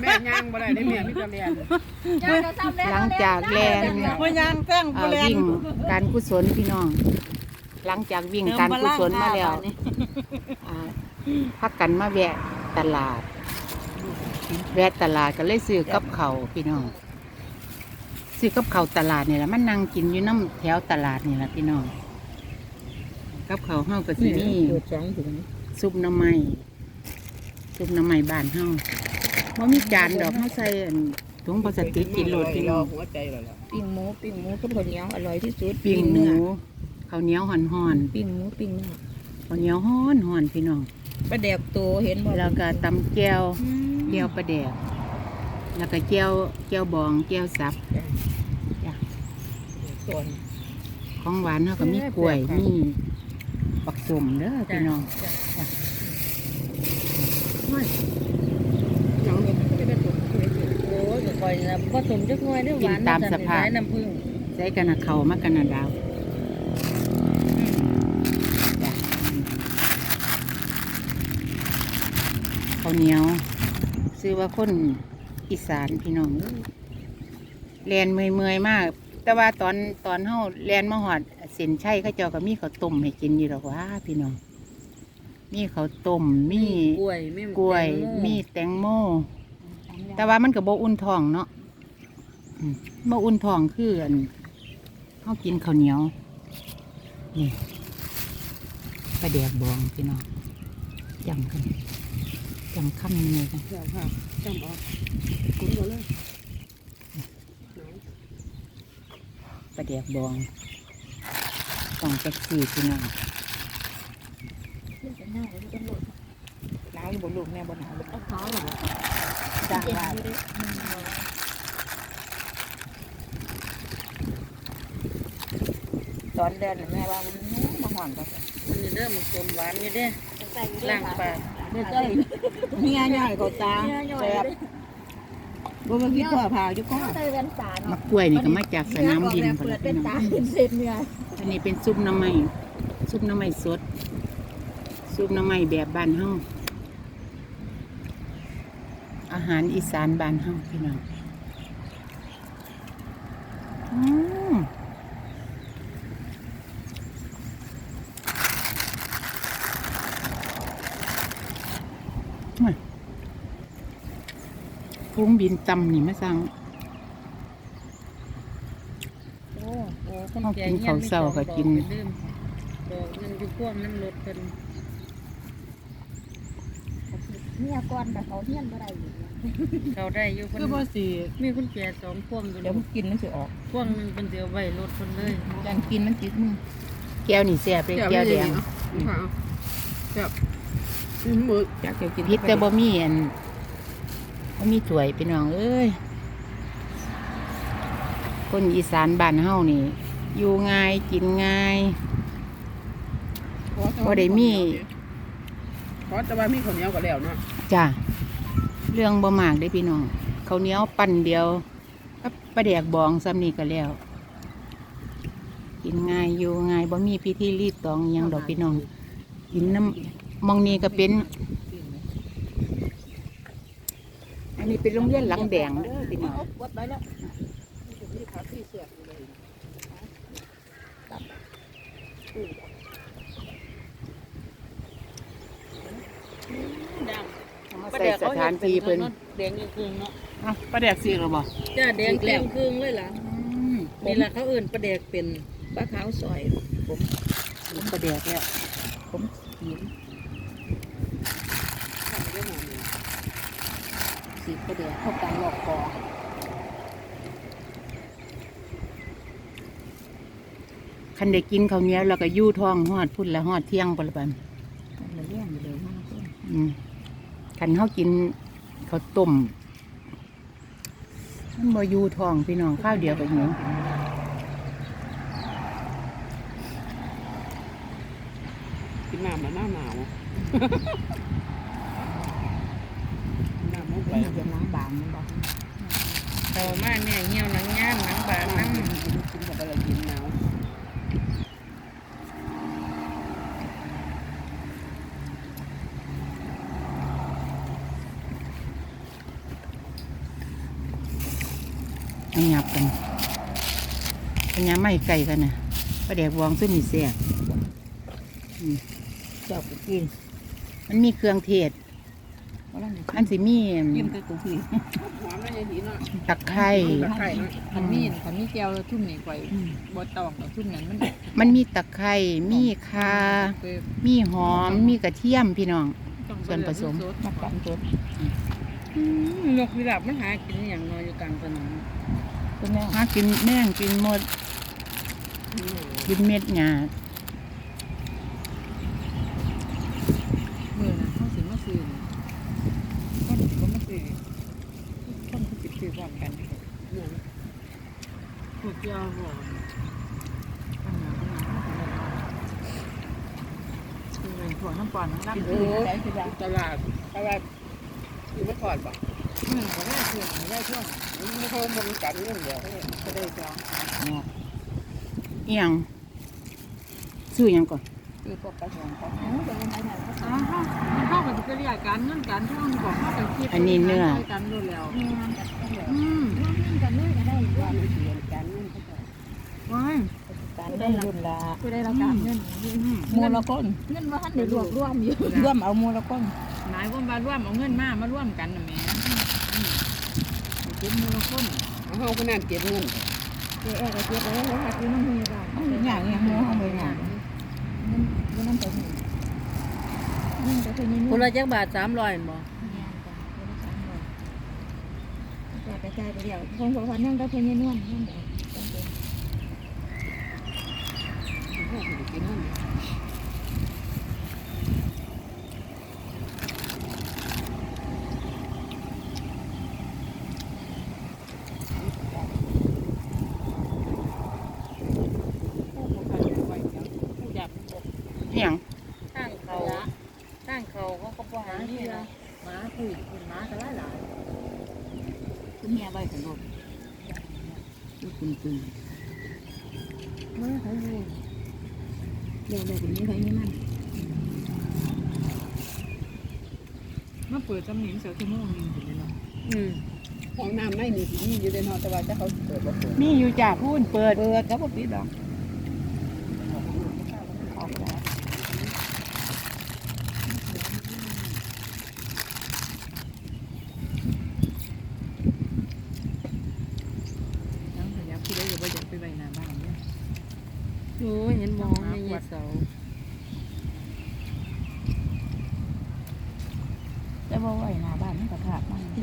แม่ย่างบ่ได้ได้แม่มีแต่เรียนหลังจากแลนบ่ยางตั้งเอ่บ่อแลนวิ่งการกุศลพี่น้อง หลังจากวิ่งเติมการพกุลังศลมาแล้วค่ะบัดนี้อ่าพักกันมาแวะตลาด แวะตลาดก็เลยซื้อกับเขาวพี่น้องซื้อกับเขาวตลาดนี่แหละมันนั่งกินอยู่น้ำแถวตลาดนี่แหละพี่น้องกับเขาวเฮาก็สิมีเปิดสองถุงซุปหน้ำไม้ ซุปหน้ำไม้บ้านเฮาบ่มีจานดอกเฮาใส่อันถุงพลาสติกกินโลดพี่น้องหัวใจแล้วล่ะปิ้งหมูปิ้งหมูกับข้าวเหนียวอร่อยที่สุดปิ้งหเนื้มูอข้าวเหนียวห่อนห่อนปิ้งหมูปิ้งเนื้อๆข้าวเหนียวห่อนห่อนๆพี่น้องปลาแดกโตเห็นบ่แล้วก็ตำแก้วอืมแก้วปลาแดกแล้วก็แก้วแก้วบองแก้วสับส่วนของหวานเฮาก็มีกล้วยมีปักสมเด้อพี่น้อง โอ้ยก็คอยนะผสมจักหน่อยเด้อหวานกินตามสภาพใส่น้ำผึ้งใส่กันนะเขามากันนะดาวจ้ะข้าวเหนียว ซื้อว่าคนอีสานพี่น้องเอ้ยแลนเมื่อยๆมาก แต่ว่าตอนตอนเฮาแลนมาหอดเส้นชัยเขาเจ้าก็มีข้าวต้มให้กินอยู่หรอกว่าพี่น้อง มีข้าวต้มมีกล้วยมีกล้วยแตงโมีแตงโม แต่ว่ามันก็บ่อุ่นท้องเนาะอืมบ่อุ่นท้องคืออันเฮากินข้าวเหนียว นี่ปลาแดกบองพี่น้องจำกันจำคำนี้เลยกันเดี๋ยวค่ะจำเอาคุณบ่เลยปลาแดกบองต้องแจ็คซี่พี่น้อง หนาวอยู่บน ลูกแม่บ่หนาวเลยเอาขาวเหรอจ้างว่าตอนเดินน่ะแม่ว่ามันมาหอนก็มันนี่เด้อมันกลมหวานอยู่เด้ล้างปากเด้อเจ้ยเมียย่อยเขาตาแซ่บบ่มาคิดว่าพาอยู่ก็ใส่แว่นตามักกล้วยนี่ก็มาจากสนามบินเปิพุ่นดล่ะเป็พี่นน้องตาเห็นเส้นเนื้ออันนี้เป็นซุปหน้ำไม้ซุปหน้ำไม้สดซุปหน้ำไม้แบบบ้านเฮา อาหารอีสานบ้านเฮาพี่น้องอืมมาพุงบินตำนี่มาสั่งโอ้โอ้คนเอาแก่กินข้าวเช้าก็กินดอกลืมดอกนึงอยู่พ่วงน้ำรถเพิ่น เนี่ยก่อนแต่เขาเฮียนบ่ได้อยู่เขาได้อยู่เพิ่นคือบ่สิมีคนแก่สองพ่วงอยู่เดี๋ยวมันกินมันสิออกพ่วงหนึงเป็นเดียวไว้รถเพิ่นเลยยังกินมันติดมือแก้วนี่แซ่บเลยแก้วแดงค่ะแซ่บอืมมืออยากจะกินพิษแต่บ่มีอันบ่มีถ้วยพี่น้องเอ้ยคนอีสานบ้านเฮานี่ อยู่ง่ายกินง่ายบ่ได้มีเพราะแต่ว่ามีข้าวเหนียวก็แล้วเนาะ จ้ะเรื่องบ่มากเด้พี่น้องเขาเนี้ยวปั่นเดียวกับปลาแดกบองซ้ำนี่ก็แล้ว กินง่ายอยู่ง่ายบ่มีพิธีรีดตองยังดอกพี่น้องกินน้ำมองนี่ก็เป็น อันนี้เป็นโรงเรียนหลังแดงเด้อพี่น้องวับอยู่เลย ดัง เอามา ใส่สถานที่เพิ่นแดงอยู่ครึ่งเนาะเอ้าปลาแดกสิหรอบ่จ้าแดงแก้มครึ่งเลยล่ะอืมนี่ล่ะเขาเอื่นประแดกเป็นปลาขาวซอยผมปลาแดกแล้วผมหินสีปลาแดกเข้ากันหลอกคอคันได้กินข้าวเหนียวแล้วก็ยู่ท้องฮอดพุ่นละฮอดเที่ยงปะละบันมันเลี้ยงอยู่เลยมากเลยอืม คันเฮากินข้าวต้มมันบ่อยู่ท้องพี่น้องข้าวเดียวก็หิวกินน้ำแล้วหน้าหนาวน้ำมันไหลมันจะล้างบางมันบอกต่อมาเนี่ยเหี่ยวหนังย่านหนังบานน้ำกินกินกับอะไรกินหนาว อันหยับกันอันหยับไม่ไกลกันนะประเดี๋ยววองซุ่มนี่เสียเจ้าก็กิน มันมีเครื่องเทศเพราะนั่นมันสิมีกินแต่ตัวพี่หอมแล้วยายสีเนาะตะไคร้ตะไคร้เนาะคันมีคันมีแก้วแล้วทุ่มนี่ข่อยบ่ตองกับทุ่มนั้นมัน มันมีตะไคร้มีคาเปิดมีหอม มีกระเทียมพี่น้องต้องส่วนผสมมาปั่นตัวอืมนกพิราบมันหากินอหย่างน้อยอยู่กลางถนน ตัวแม่หากินแม่งกินหมด กินเม็ดหญ้ามื้อนั้นเฮาสิมาซื้อคนสิบ่มาซื้อคนที่สิซื้อพร้อมกันพวกยาหอมอันนั้นคือเป็นพวกน้ำปอนน้ำน้ำเอเอออใส่คือดังตลาดตลาดอยู่มาก่อนป่ะ อืมก็ได้เพื่อนได้ช่วงมันเขาบริการเรื่องเดียวก็ได้จองเอียงซื้อยังก่อนคือพวกกระชงเขาอ๋อเขาเข้ากับกิริยาการเงินการท่องบอกเข้าไปคิดกันรู้แล้วมีงานกันก็เลยอืมกันเลยก็ได้ว่ามันเสียการเงินเขาจะว้ายการได้รุ่นละก็ได้รับการเงินมูละคนเงินว่าท่านได้รวบรวมอยู่รวมเอามูละคนหมายว่ามาร่วมเอาเงินมามาร่วมกันนะแม่ เก็บมูลค่าเขาก็นั่นเก็บเงินเจ๊แอกเจ๊ไปแล้วค่ะคือน้ำมือบ้างเอาอย่างอย่างมูเอาไปอย่างมันน้ำไปหนึ่งนี่จะเคยยินคนละจักบาทสามร้อยบ่แต่กระจายไปเดียวคงสองพันนั่งได้เคยยินนวลนั่นเดียว เอียงตั้งเขาตั้งเขาเขาก็บ่หานี่นะหมาคุยหมาก็หลายหลายคุณเมียใบขนมคุณคุณเมื่อเขาอยู่เดี๋ยวเดี๋ยวนี้เขานี่มันมาเปิดตำหนิเสือชั่วโมงนึงถึงเนาะอืมห้องน้ำไม่มีที่นี่อยู่ในนอนแต่ว่าจะเขาเปิดบ่เปิดมีอยู่จ่าพูนเปิดเปิดเขาบ่ปิดหรอก ยังพยายามคิดได้ อยู่ว่าอยากไปใบหน้าบ้านเนี่ยโอ้ยเห็นมองไม่ยีเสาแต่ว่าไว้หน้าบ้านมันก็ขาดมาก